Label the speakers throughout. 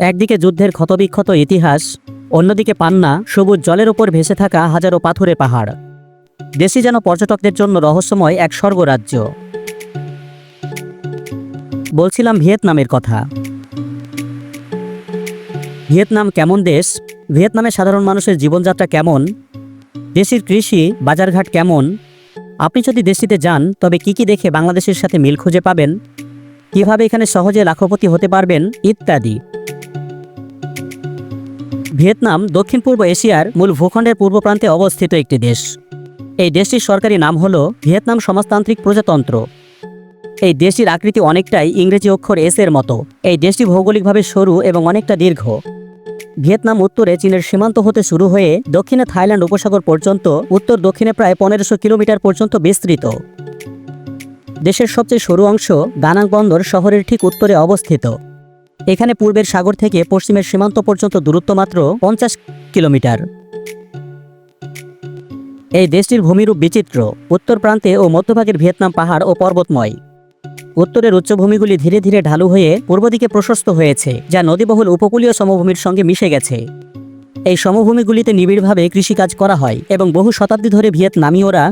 Speaker 1: একদিকে যুদ্ধের ক্ষতবিক্ষত ইতিহাস, অন্যদিকে পান্না সবুজ জলের ওপর ভেসে থাকা হাজারো পাথুরে পাহাড়। দেশি যেন পর্যটকদের জন্য রহস্যময় এক স্বর্গরাজ্য। বলছিলাম ভিয়েতনামের কথা। ভিয়েতনাম কেমন দেশ? ভিয়েতনামে সাধারণ মানুষের জীবনযাত্রা কেমন? দেশের কৃষি, বাজারঘাট কেমন? আপনি যদি দেশটিতে যান, তবে কি কি দেখে বাংলাদেশের সাথে মিল খুঁজে পাবেন? কীভাবে এখানে সহজে লাখপতি হতে পারবেন? ইত্যাদি। ভিয়েতনাম, দক্ষিণ পূর্ব এশিয়ার মূল ভূখণ্ডের পূর্ব প্রান্তে অবস্থিত একটি দেশ। এই দেশটির সরকারি নাম হল ভিয়েতনাম সমাজতান্ত্রিক প্রজাতন্ত্র। এই দেশটির আকৃতি অনেকটাই ইংরেজি অক্ষর এস এর মতো। এই দেশটি ভৌগোলিকভাবে সরু এবং অনেকটা দীর্ঘ। ভিয়েতনাম উত্তরে চীনের সীমান্ত হতে শুরু হয়ে দক্ষিণে থাইল্যান্ড উপসাগর পর্যন্ত, উত্তর দক্ষিণে প্রায় পনেরোশো কিলোমিটার পর্যন্ত বিস্তৃত। দেশের সবচেয়ে সরু অংশ দানাং বন্দর শহরের ঠিক উত্তরে অবস্থিত। এখানে পূর্বের সাগর থেকে পশ্চিমের সীমান্ত পর্যন্ত দূরত্ব মাত্র পঞ্চাশ কিলোমিটার। এই দেশটির ভূমিরূপ বিচিত্র। উত্তর প্রান্তে ও মধ্যভাগের ভিয়েতনাম পাহাড় ও পর্বতময়। উত্তরের উচ্চভূমিগুলি ধীরে ধীরে ঢালু হয়ে পূর্ব দিকে প্রশস্ত হয়েছে, যা নদীবহুল উপকূলীয় সমভূমির সঙ্গে মিশে গেছে। এই সমভূমিগুলিতে নিবিড়ভাবে কৃষিকাজ করা হয় এবং বহু শতাব্দী ধরে ভিয়েতনামীয়রা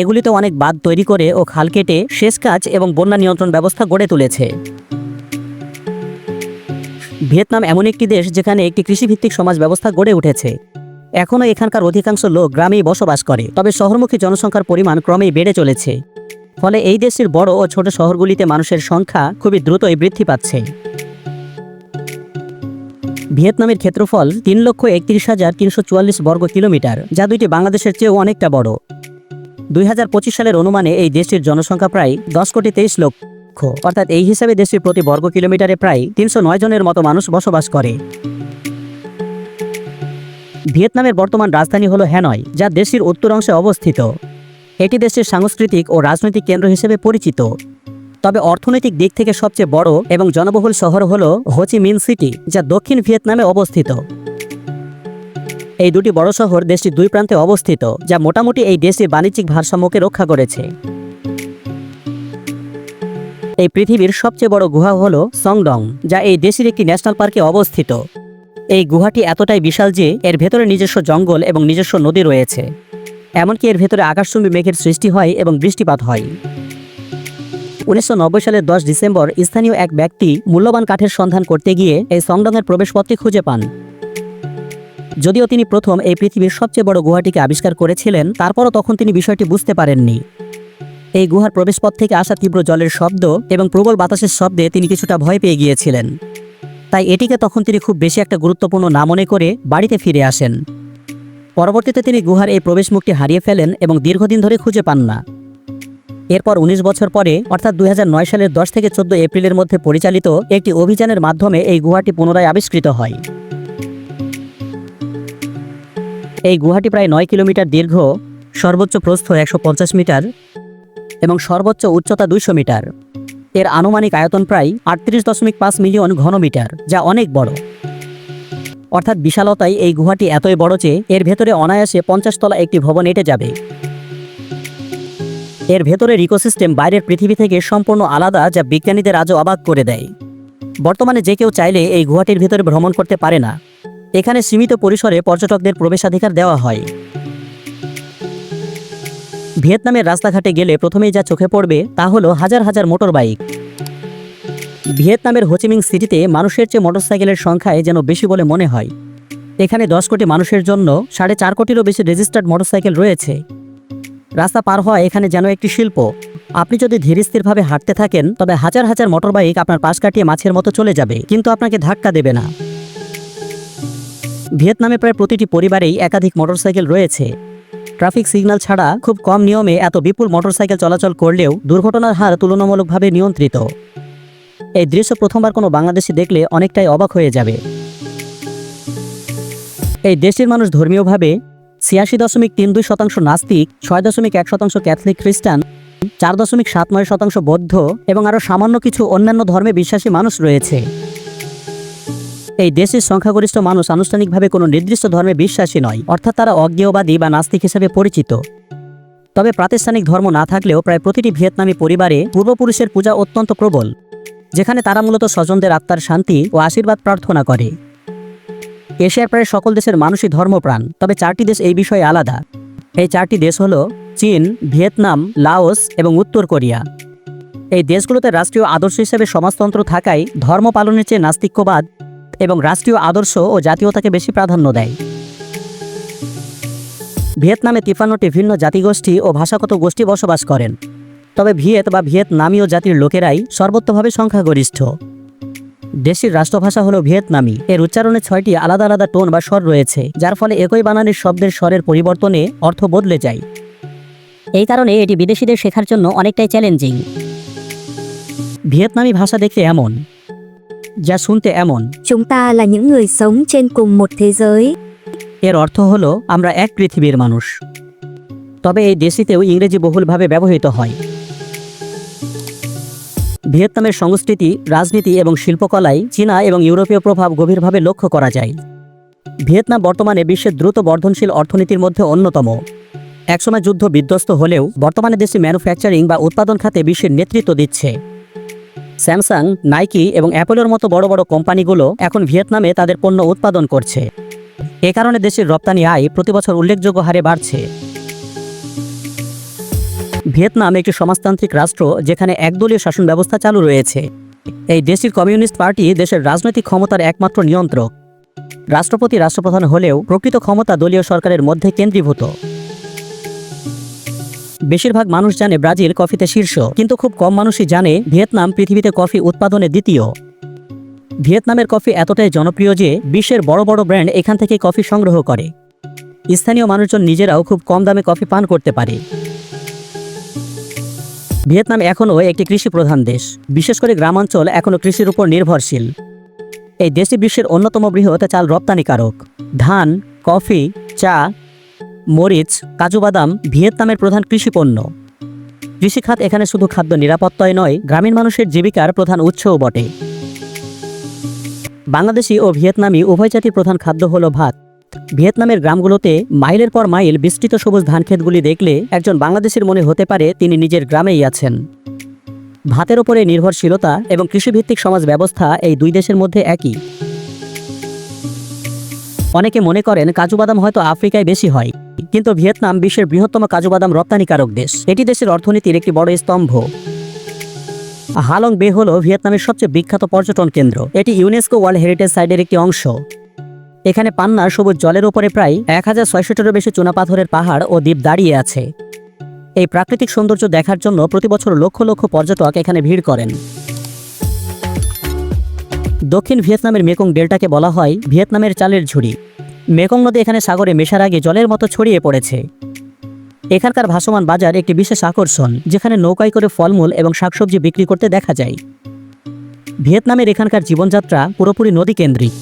Speaker 1: এগুলিতে অনেক বাঁধ তৈরি করে ও খাল কেটে সেচ কাজ এবং বন্যা নিয়ন্ত্রণ ব্যবস্থা গড়ে তুলেছে। ভিয়েতনাম এমন একটি দেশ যেখানে একটি কৃষিভিত্তিক সমাজ ব্যবস্থা গড়ে উঠেছে। এখনও এখানকার অধিকাংশ লোক গ্রামেই বসবাস করে, তবে শহরমুখী জনসংখ্যার পরিমাণ ক্রমেই বেড়ে চলেছে। ফলে এই দেশের বড় ও ছোট শহরগুলিতে মানুষের সংখ্যা খুবই দ্রুতই বৃদ্ধি পাচ্ছে। ভিয়েতনামের ক্ষেত্রফল তিন লক্ষ একত্রিশ হাজার তিনশো চুয়াল্লিশ বর্গ কিলোমিটার, যা দুইটি বাংলাদেশের চেয়েও অনেকটা বড়। দুই হাজার পঁচিশ সালের অনুমানে এই দেশটির জনসংখ্যা প্রায় দশ কোটি তেইশ লক্ষ। অর্থাৎ এই হিসাবে দেশটির প্রতি বর্গ কিলোমিটারে প্রায় তিনশো নয় জনের মতো মানুষ বসবাস করে। ভিয়েতনামের বর্তমান রাজধানী হল হ্যানয়, যা দেশটির উত্তর অংশে অবস্থিত। এটি দেশের সাংস্কৃতিক ও রাজনৈতিক কেন্দ্র হিসেবে পরিচিত। তবে অর্থনৈতিক দিক থেকে সবচেয়ে বড় এবং জনবহুল শহর হল হোচি মিন সিটি, যা দক্ষিণ ভিয়েতনামে অবস্থিত। এই দুটি বড় শহর দেশটির দুই প্রান্তে অবস্থিত, যা মোটামুটি এই দেশটির বাণিজ্যিক ভারসাম্যকে রক্ষা করেছে। এই পৃথিবীর সবচেয়ে বড় গুহা হল সংডং, যা এই দেশের একটি ন্যাশনাল পার্কে অবস্থিত। এই গুহাটি এতটাই বিশাল যে এর ভেতরে নিজস্ব জঙ্গল এবং নিজস্ব নদী রয়েছে। এমনকি এর ভেতরে আকাশচুম্বী মেঘের সৃষ্টি হয় এবং বৃষ্টিপাত হয়। উনিশশো নব্বই সালের দশ ডিসেম্বর স্থানীয় এক ব্যক্তি মূল্যবান কাঠের সন্ধান করতে গিয়ে এই সংডংয়ের প্রবেশপথটি খুঁজে পান। যদিও তিনি প্রথম এই পৃথিবীর সবচেয়ে বড় গুহাটিকে আবিষ্কার করেছিলেন, তারপরও তখন তিনি বিষয়টি বুঝতে পারেননি। এই গুহার প্রবেশপথ থেকে আসা তীব্র জলের শব্দ এবং প্রবল বাতাসের শব্দে তিনি কিছুটা ভয় পেয়ে গিয়েছিলেন। তাই এটিকে তখন তিনি খুব বেশি একটা গুরুত্বপূর্ণ না মনে করে বাড়িতে ফিরে আসেন। পরবর্তীতে তিনি গুহার এই প্রবেশমুখটি হারিয়ে ফেলেন এবং দীর্ঘদিন ধরে খুঁজে পান না। এরপর ১৯ বছর পরে, অর্থাৎ দুই হাজার নয় সালের দশ থেকে চোদ্দ এপ্রিলের মধ্যে পরিচালিত একটি অভিযানের মাধ্যমে এই গুহাটি পুনরায় আবিষ্কৃত হয়। এই গুহাটি প্রায় নয় কিলোমিটার দীর্ঘ, সর্বোচ্চ প্রস্থ একশো পঞ্চাশ মিটার এবং সর্বোচ্চ উচ্চতা দুইশো মিটার। এর আনুমানিক আয়তন প্রায় আটত্রিশ দশমিক পাঁচ মিলিয়ন ঘনমিটার, যা অনেক বড়। অর্থাৎ বিশালতায় এই গুহাটি এতই বড় যে এর ভেতরে অনায়াসে পঞ্চাশ তলা একটি ভবন এঁটে যাবে। এর ভেতরের ইকোসিস্টেম বাইরের পৃথিবী থেকে সম্পূর্ণ আলাদা, যা বিজ্ঞানীদের আজও অবাক করে দেয়। বর্তমানে যে কেউ চাইলে এই গুহাটির ভেতরে ভ্রমণ করতে পারে না। এখানে সীমিত পরিসরে পর্যটকদের প্রবেশাধিকার দেওয়া হয়। ভিয়েতনামের রাস্তাঘাটে গেলে প্রথমেই যা চোখে পড়বে তা হলো হাজার হাজার মোটর বাইক ভিয়েতনামের হোচিমিং সিটিতে মানুষের চেয়ে মোটরসাইকেলের সংখ্যায় যেন বেশি বলে মনে হয়। এখানে দশ কোটি মানুষের জন্য সাড়ে চার কোটিরও বেশি রেজিস্টার্ড মোটরসাইকেল রয়েছে। রাস্তা পার হওয়া এখানে যেন একটি শিল্প। আপনি যদি ধীরস্থিরভাবে হাঁটতে থাকেন, তবে হাজার হাজার মোটর বাইক আপনার পাশ কাটিয়ে মাছের মতো চলে যাবে, কিন্তু আপনাকে ধাক্কা দেবে না। ভিয়েতনামে প্রায় প্রতিটি পরিবারেই একাধিক মোটরসাইকেল রয়েছে। ট্রাফিক সিগন্যাল ছাড়া খুব কম নিয়মে এত বিপুল মোটরসাইকেল চলাচল করলেও দুর্ঘটনার হার তুলনামূলকভাবে নিয়ন্ত্রিত। এই দৃশ্য প্রথমবার কোনো বাংলাদেশি দেখলে অনেকটাই অবাক হয়ে যাবে। এই দেশের মানুষ ধর্মীয়ভাবে ছিয়াশি দশমিক তিন দুই শতাংশ নাস্তিক, ছয় দশমিক এক শতাংশ ক্যাথলিক খ্রিস্টান, চার দশমিক সাত নয় শতাংশ বৌদ্ধ এবং আরও সামান্য কিছু অন্যান্য ধর্মে বিশ্বাসী মানুষ রয়েছে। এই দেশের সংখ্যাগরিষ্ঠ মানুষ আনুষ্ঠানিকভাবে কোনো নির্দিষ্ট ধর্মে বিশ্বাসী নয়, অর্থাৎ তারা অজ্ঞেয়বাদী বা নাস্তিক হিসেবে পরিচিত। তবে প্রাতিষ্ঠানিক ধর্ম না থাকলেও প্রায় প্রতিটি ভিয়েতনামি পরিবারে পূর্বপুরুষের পূজা অত্যন্ত প্রবল, যেখানে তারা মূলত স্বজনদের আত্মার শান্তি ও আশীর্বাদ প্রার্থনা করে। এশিয়ার প্রায় সকল দেশের মানুষই ধর্মপ্রাণ, তবে চারটি দেশ এই বিষয়ে আলাদা। এই চারটি দেশ হল চীন, ভিয়েতনাম, লাওস এবং উত্তর কোরিয়া। এই দেশগুলোতে রাষ্ট্রীয় আদর্শ হিসেবে সমাজতন্ত্র থাকায় ধর্ম পালনের চেয়ে নাস্তিক্যবাদ এবং রাষ্ট্রীয় আদর্শ ও জাতীয়তাকে বেশি প্রাধান্য দেয়। ভিয়েতনামে তিপ্পান্নটি ভিন্ন জাতিগোষ্ঠী ও ভাষাগত গোষ্ঠী বসবাস করেন। তবে ভিয়েত বা ভিয়েতনামীয় জাতির লোকেরাই সর্বত্রভাবে সংখ্যাগরিষ্ঠ। দেশটির রাষ্ট্রভাষা হলো ভিয়েতনামি। এর উচ্চারণে ছয়টি আলাদা আলাদা টোন বা স্বর রয়েছে, যার ফলে একই বানানের শব্দের স্বরের পরিবর্তনে অর্থ বদলে যায়। এই কারণে এটি বিদেশিদের শেখার জন্য অনেকটাই চ্যালেঞ্জিং। ভিয়েতনামি ভাষা দেখতে এমন। যা শুনতে এমন।
Speaker 2: Chúng ta là những người sống trên cùng một thế giới.
Speaker 1: এর অর্থ হলো আমরা এক পৃথিবীর মানুষ। তবে এই দেশটিতেও ইংরেজি বহুলভাবে ব্যবহৃত হয়। ভিয়েতনামের সংস্কৃতি রাজনীতি এবং শিল্পকলায় চীনা এবং ইউরোপীয় প্রভাব গভীরভাবে লক্ষ্য করা যায়। ভিয়েতনাম বর্তমানে বিশ্বের দ্রুত বর্ধনশীল অর্থনীতির মধ্যে অন্যতম। একসময় যুদ্ধ বিধ্বস্ত হলেও বর্তমানে দেশে ম্যানুফ্যাকচারিং বা উৎপাদন খাতে বিশ্বের নেতৃত্ব দিচ্ছে। স্যামসাং, নাইকি এবং অ্যাপলের মতো বড় বড় কোম্পানিগুলো এখন ভিয়েতনামে তাদের পণ্য উৎপাদন করছে। এ কারণে দেশের রপ্তানি আয় প্রতি বছর উল্লেখযোগ্য হারে বাড়ছে। ভিয়েতনাম একটি সমাজতান্ত্রিক রাষ্ট্র যেখানে একদলীয় শাসন ব্যবস্থা চালু রয়েছে। এই দেশটির কমিউনিস্ট পার্টি দেশের রাজনৈতিক ক্ষমতার একমাত্র নিয়ন্ত্রক। রাষ্ট্রপতি রাষ্ট্রপ্রধান হলেও প্রকৃত ক্ষমতা দলীয় সরকারের মধ্যে কেন্দ্রীভূত। বেশিরভাগ মানুষ জানে ব্রাজিল কফিতে শীর্ষ, কিন্তু খুব কম মানুষই জানে ভিয়েতনাম পৃথিবীতে কফি উৎপাদনে দ্বিতীয়। ভিয়েতনামের কফি এতটাই জনপ্রিয় যে বিশ্বের বড় বড় ব্র্যান্ড এখান থেকে কফি সংগ্রহ করে। স্থানীয় মানুষজন নিজেরাও খুব কম দামে কফি পান করতে পারে। ভিয়েতনাম এখনও একটি কৃষি প্রধান দেশ, বিশেষ করে গ্রামাঞ্চল এখনও কৃষির উপর নির্ভরশীল। এই দেশটি বিশ্বের অন্যতম বৃহৎ চাল রপ্তানিকারক। ধান, কফি, চা মরিচ, কাজু বাদাম, ভিয়েতনামের প্রধান কৃষি পণ্য। কৃষিখাত এখানে শুধু খাদ্য নিরাপত্তায় নয়, গ্রামীণ মানুষের জীবিকার প্রধান উৎসও বটে। বাংলাদেশি ও ভিয়েতনামি উভয় জাতির প্রধান খাদ্য হল ভাত। ভিয়েতনামের গ্রামগুলোতে মাইলের পর মাইল বিস্তৃত সবুজ ধানক্ষেতগুলি দেখলে একজন বাংলাদেশের মনে হতে পারে তিনি নিজের গ্রামেই আছেন। ভাতের ওপরে নির্ভরশীলতা এবং কৃষিভিত্তিক সমাজ ব্যবস্থা এই দুই দেশের মধ্যে একই। অনেকে মনে করেন কাজু বাদাম হয়তো আফ্রিকায় বেশি হয়। কিন্তু ভিয়েতনাম বিশ্বের বৃহত্তম কাজু বাদাম রপ্তানিকারক দেশ। এটি দেশের অর্থনীতির একটি বড় স্তম্ভ। হালং বে হল ভিয়েতনামের সবচেয়ে বিখ্যাত পর্যটন কেন্দ্র। এটি ইউনেস্কো ওয়ার্ল্ড হেরিটেজ সাইটের একটি অংশ। এখানে পান্না সবুজ জলের ওপরে প্রায় এক হাজার ছয়শটিরও বেশি চুনাপাথরের পাহাড় ও দ্বীপ দাঁড়িয়ে আছে। এই প্রাকৃতিক সৌন্দর্য দেখার জন্য প্রতি বছর লক্ষ লক্ষ পর্যটক এখানে ভিড় করেন। দক্ষিণ ভিয়েতনামের মেকং ডেল্টাকে বলা হয় ভিয়েতনামের চালের ঝুড়ি। মেকং নদী এখানে সাগরে মেশার আগে জলের মতো ছড়িয়ে পড়েছে। এখানকার ভাসমান বাজার একটি বিশেষ আকর্ষণ, যেখানে নৌকায় করে ফলমূল এবং শাকসবজি বিক্রি করতে দেখা যায়। ভিয়েতনামের এখানকার জীবনযাত্রা পুরোপুরি নদী কেন্দ্রিক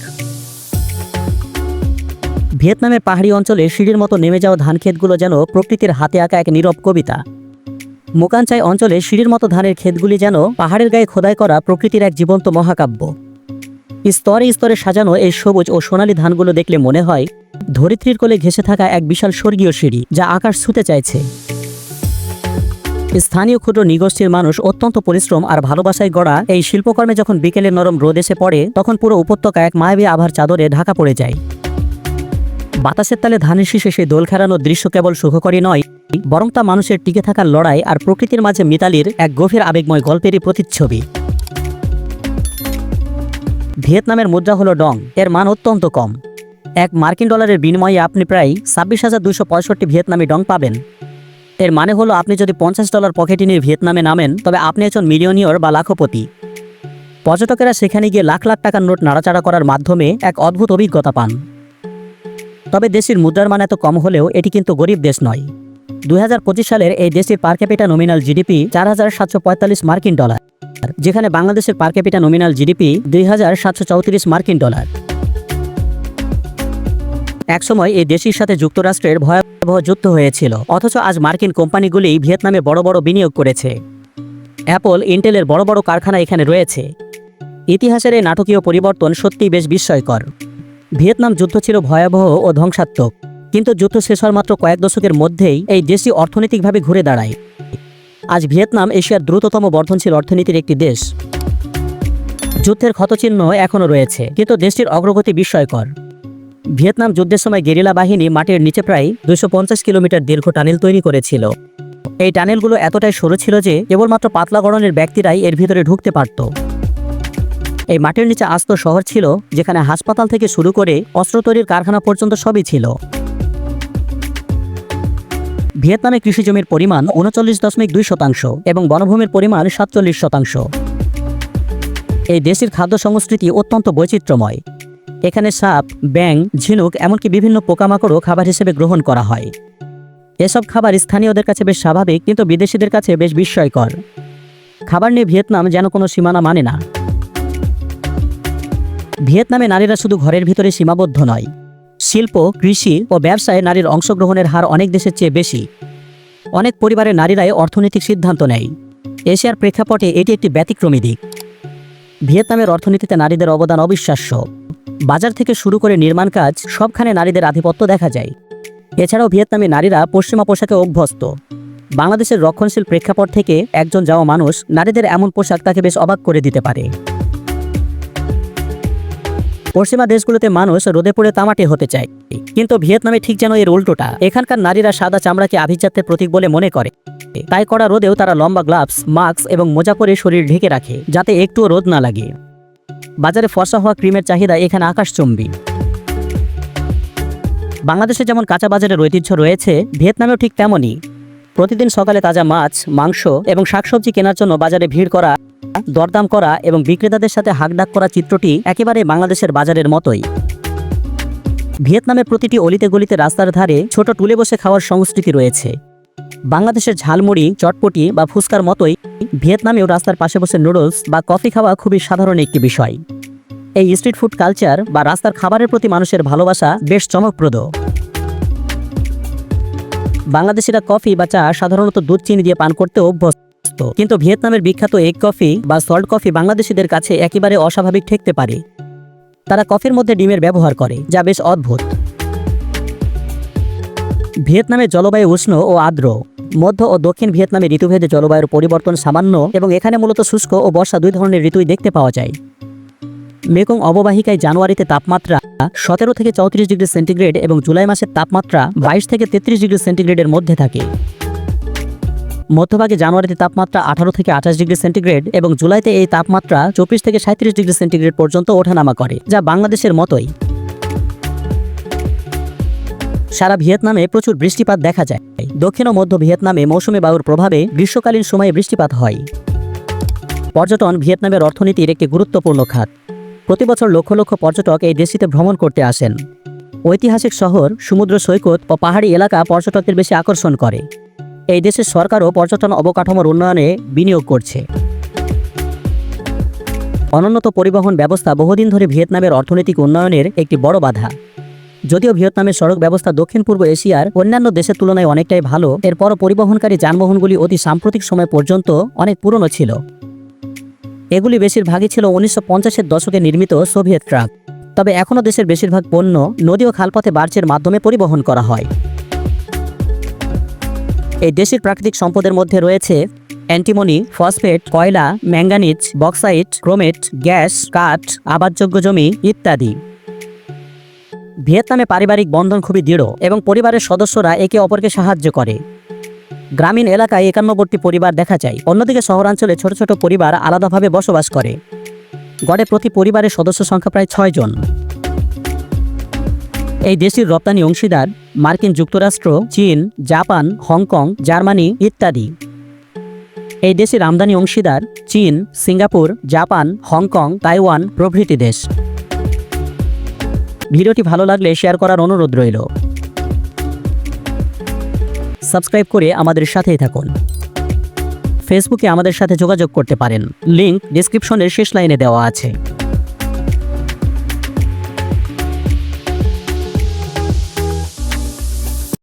Speaker 1: ভিয়েতনামের পাহাড়ি অঞ্চলে সিঁড়ির মতো নেমে যাওয়া ধানক্ষেতগুলো যেন প্রকৃতির হাতে আঁকা এক নীরব কবিতা। মোকাঞ্চাই অঞ্চলে সিঁড়ির মতো ধানের ক্ষেতগুলি যেন পাহাড়ের গায়ে খোদাই করা প্রকৃতির এক জীবন্ত মহাকাব্য। স্তরে স্তরে সাজানো এই সবুজ ও সোনালী ধানগুলো দেখলে মনে হয় ধরিত্রীর কোলে ঘেঁষে থাকা এক বিশাল স্বর্গীয় সিঁড়ি, যা আকাশ ছুতে চাইছে। স্থানীয় ক্ষুদ্র নিগোষ্ঠীর মানুষ অত্যন্ত পরিশ্রম আর ভালোবাসায় গড়া এই শিল্পকর্মে যখন বিকেলের নরম রোদ এসে পড়ে, তখন পুরো উপত্যকা এক মায়াবী আভার চাদরে ঢাকা পড়ে যায়। বাতাসের তালে ধানের শীষে সেই দোল খেলানোর দৃশ্য কেবল সুখকরই নয়, বরং তা মানুষের টিকে থাকার লড়াই আর প্রকৃতির মাঝে মিতালির এক গভীর আবেগময় গল্পেরই প্রতিচ্ছবি। ভিয়েতনামের মুদ্রা হলো ডং। এর মান অত্যন্ত কম। এক মার্কিন ডলারের বিনিময়ে আপনি প্রায় ছাব্বিশ হাজার দুশো পঁয়ষট্টি ভিয়েতনামি ডং পাবেন। এর মানে হলো আপনি যদি পঞ্চাশ ডলার পকেটে নিয়ে ভিয়েতনামে নামেন, তবে আপনি একজন মিলিয়নিয়র বা লাখপতি। পর্যটকেরা সেখানে গিয়ে লাখ লাখ টাকার নোট নাড়াচাড়া করার মাধ্যমে এক অদ্ভুত অভিজ্ঞতা পান। তবে দেশের মুদ্রার মান এত কম হলেও এটি কিন্তু গরিব দেশ নয়। দুই হাজার পঁচিশ সালের এই দেশটির পার ক্যাপিটা নমিনাল জিডিপি চার হাজার সাতশো পঁয়তাল্লিশ মার্কিন ডলার, যেখানে বাংলাদেশের পার ক্যাপিটা নমিনাল জিডিপি দুই হাজার সাতশো চৌত্রিশ মার্কিন ডলার। একসময় এই দেশটির সাথে যুক্তরাষ্ট্রের ভয়াবহ যুদ্ধ হয়েছিল, অথচ আজ মার্কিন কোম্পানিগুলি ভিয়েতনামে বড় বড় বিনিয়োগ করেছে। অ্যাপল, ইন্টেলের বড় বড় কারখানা এখানে রয়েছে। ইতিহাসের এই নাটকীয় পরিবর্তন সত্যিই বেশ বিস্ময়কর। ভিয়েতনাম যুদ্ধ ছিল ভয়াবহ ও ধ্বংসাত্মক। কিন্তু যুদ্ধ শেষ হওয়ার মাত্র কয়েক দশকের মধ্যেই এই দেশটি অর্থনৈতিকভাবে ঘুরে দাঁড়ায়। আজ ভিয়েতনাম এশিয়ার দ্রুততম বর্ধনশীল অর্থনীতির একটি দেশ। যুদ্ধের ক্ষতচিহ্ন এখনও রয়েছে, কিন্তু দেশটির অগ্রগতি বিস্ময়কর। ভিয়েতনাম যুদ্ধের সময় গেরিলা বাহিনী মাটির নিচে প্রায় দুশো কিলোমিটার দীর্ঘ টানেল তৈরি করেছিল। এই টানেলগুলো এতটাই সরু ছিল যে কেবলমাত্র পাতলা গড়নের ব্যক্তিরাই এর ভিতরে ঢুকতে পারত। এই মাটির নিচে আস্ত শহর ছিল, যেখানে হাসপাতাল থেকে শুরু করে অস্ত্র তৈরির কারখানা পর্যন্ত সবই ছিল। ভিয়েতনামে কৃষি জমির পরিমাণ উনচল্লিশ দশমিক দুই শতাংশ এবং বনভূমির পরিমাণ সাতচল্লিশ শতাংশ। এই দেশের খাদ্য সংস্কৃতি অত্যন্ত বৈচিত্র্যময়। এখানে সাপ ব্যাং ঝিনুক এমনকি বিভিন্ন পোকামাকড়ও খাবার হিসেবে গ্রহণ করা হয়। এসব খাবার স্থানীয়দের কাছে বেশ স্বাভাবিক, কিন্তু বিদেশিদের কাছে বেশ বিস্ময়কর। খাবার নিয়ে ভিয়েতনাম যেন কোনো সীমানা মানে না। ভিয়েতনামে নারীরা শুধু ঘরের ভিতরে সীমাবদ্ধ নয় শিল্প, কৃষি ও ব্যবসায় নারীর অংশগ্রহণের হার অনেক দেশের চেয়ে বেশি। অনেক পরিবারের নারীরাই অর্থনৈতিক সিদ্ধান্ত নেয়। এশিয়ার প্রেক্ষাপটে এটি একটি ব্যতিক্রমী দিক। ভিয়েতনামের অর্থনীতিতে নারীদের অবদান অবিশ্বাস্য। বাজার থেকে শুরু করে নির্মাণ কাজ, সবখানে নারীদের আধিপত্য দেখা যায়। এছাড়াও ভিয়েতনামী নারীরা পশ্চিমা পোশাকে অভ্যস্ত। বাংলাদেশের রক্ষণশীল প্রেক্ষাপট থেকে একজন যাওয়া মানুষ নারীদের এমন পোশাক তাকে বেশ অবাক করে দিতে পারে। পশ্চিমা দেশগুলোতে মানুষ রোদে পড়ে তামাটে হতে চায়। কিন্তু ভিয়েতনামে ঠিক যেন এর উল্টোটা। এখানকার নারীরা সাদা চামড়াকে আভিজাত্যের প্রতীক বলে মনে করে। তাই করা রোদেও তারা লম্বা গ্লাভস, মাস্ক এবং মোজা পরে শরীর ঢেকে রাখে, যাতে একটুও রোদ না লাগে। বাজারে ফসা হওয়া ক্রিমের চাহিদা এখানে আকাশচুম্বী। বাংলাদেশে যেমন কাঁচা বাজারের ঐতিহ্য রয়েছে, ভিয়েতনামেও ঠিক তেমনই। প্রতিদিন সকালে তাজা মাছ, মাংস এবং শাকসবজি কেনার জন্য বাজারে ভিড় করা, দরদাম করা এবং বিক্রেতাদের সাথে হাকডাক করা চিত্রটি একেবারে বাংলাদেশের বাজারের মতোই। ভিয়েতনামের প্রতিটি অলিতে গলিতে রাস্তার ধারে ছোট টুলে বসে খাওয়ার সংস্কৃতি রয়েছে। বাংলাদেশের ঝালমুড়ি, চটপটি বা ফুচকার মতোই ভিয়েতনামেও রাস্তার পাশে বসে নুডলস বা কফি খাওয়া খুবই সাধারণ একটি বিষয়। এই স্ট্রিট ফুড কালচার বা রাস্তার খাবারের প্রতি মানুষের ভালোবাসা বেশ চমকপ্রদ। বাংলাদেশিরা কফি বা চা সাধারণত দুধ, চিনি দিয়ে পান করতে অভ্যস্ত কিন্তু ভিয়েতনামের বিখ্যাত এগ কফি বা সল্ট কফি বাংলাদেশিদের কাছে একেবারে অস্বাভাবিক ঠেকতে পারে। তারা কফির মধ্যে ডিমের ব্যবহার করে, যা বেশ অদ্ভুত। ভিয়েতনামের জলবায়ু উষ্ণ ও আর্দ্র। মধ্য ও দক্ষিণ ভিয়েতনামে ঋতুভেদে জলবায়ুর পরিবর্তন সামান্য এবং এখানে মূলত শুষ্ক ও বর্ষা দুই ধরনের ঋতুই দেখতে পাওয়া যায়। মেকং অববাহিকায় জানুয়ারিতে তাপমাত্রা সতেরো থেকে চৌত্রিশ ডিগ্রি সেন্টিগ্রেড এবং জুলাই মাসের তাপমাত্রা বাইশ থেকে তেত্রিশ ডিগ্রি সেন্টিগ্রেডের মধ্যে থাকে। মধ্যভাগে জানুয়ারিতে তাপমাত্রা আঠারো থেকে আঠাশ ডিগ্রি সেন্টিগ্রেড এবং জুলাইতে এই তাপমাত্রা চব্বিশ থেকে সাঁত্রিশ ডিগ্রি সেন্টিগ্রেড পর্যন্ত ওঠানামা করে, যা বাংলাদেশের মতোই। সারা ভিয়েতনামে প্রচুর বৃষ্টিপাত দেখা যায়। দক্ষিণ ও মধ্য ভিয়েতনামে মৌসুমী বায়ুর প্রভাবে গ্রীষ্মকালীন সময়ে বৃষ্টিপাত হয়। পর্যটন ভিয়েতনামের অর্থনীতির একটি গুরুত্বপূর্ণ খাত। প্রতি বছর লক্ষ লক্ষ পর্যটক এই দেশটিতে ভ্রমণ করতে আসেন। ঐতিহাসিক শহর, সমুদ্র, সৈকত ও পাহাড়ি এলাকা পর্যটকদের বেশি আকর্ষণ করে। এই দেশের সরকারও পর্যটন অবকাঠামোর উন্নয়নে বিনিয়োগ করছে। অনুন্নত পরিবহন ব্যবস্থা বহুদিন ধরে ভিয়েতনামের অর্থনৈতিক উন্নয়নের একটি বড় বাধা। যদিও ভিয়েতনামের সড়ক ব্যবস্থা দক্ষিণ পূর্ব এশিয়ার অন্যান্য দেশের তুলনায় অনেকটাই ভালো, এরপরও পরিবহনকারী যানবাহনগুলি অতি সাম্প্রতিক সময় পর্যন্ত অনেক পুরনো ছিল। এগুলি বেশিরভাগই ছিল উনিশশো পঞ্চাশের দশকে নির্মিত সোভিয়েত ট্রাক তবে এখনও দেশের বেশিরভাগ পণ্য নদী ও খালপথে বার্চের মাধ্যমে পরিবহন করা হয়। এই দেশের প্রাকৃতিক সম্পদের মধ্যে রয়েছে অ্যান্টিমনি, ফসফেট, কয়লা, ম্যাঙ্গানিজ, বক্সাইট, ক্রোমেট, গ্যাস, কাঠ, আবাদযোগ্য জমি ইত্যাদি। ভিয়েতনামে পারিবারিক বন্ধন খুবই দৃঢ় এবং পরিবারের সদস্যরা একে অপরকে সাহায্য করে। গ্রামীণ এলাকায় একান্নবর্তী পরিবার দেখা যায়। অন্যদিকে শহরাঞ্চলে ছোট ছোট পরিবার আলাদাভাবে বসবাস করে। গড়ে প্রতি পরিবারের সদস্য সংখ্যা প্রায় ছয় জন। এই দেশটির রপ্তানি অংশীদার মার্কিন যুক্তরাষ্ট্র, চীন, জাপান, হংকং, জার্মানি ইত্যাদি। এই দেশের আমদানি অংশীদার চীন, সিঙ্গাপুর, জাপান, হংকং, তাইওয়ান প্রভৃতি দেশ। ভিডিওটি ভালো লাগলে শেয়ার করার অনুরোধ রইল। সাবস্ক্রাইব করে আমাদের সাথেই থাকুন। ফেসবুকে আমাদের সাথে যোগাযোগ করতে পারেন। লিংক ডিসক্রিপশনের শেষ লাইনে দেওয়া আছে।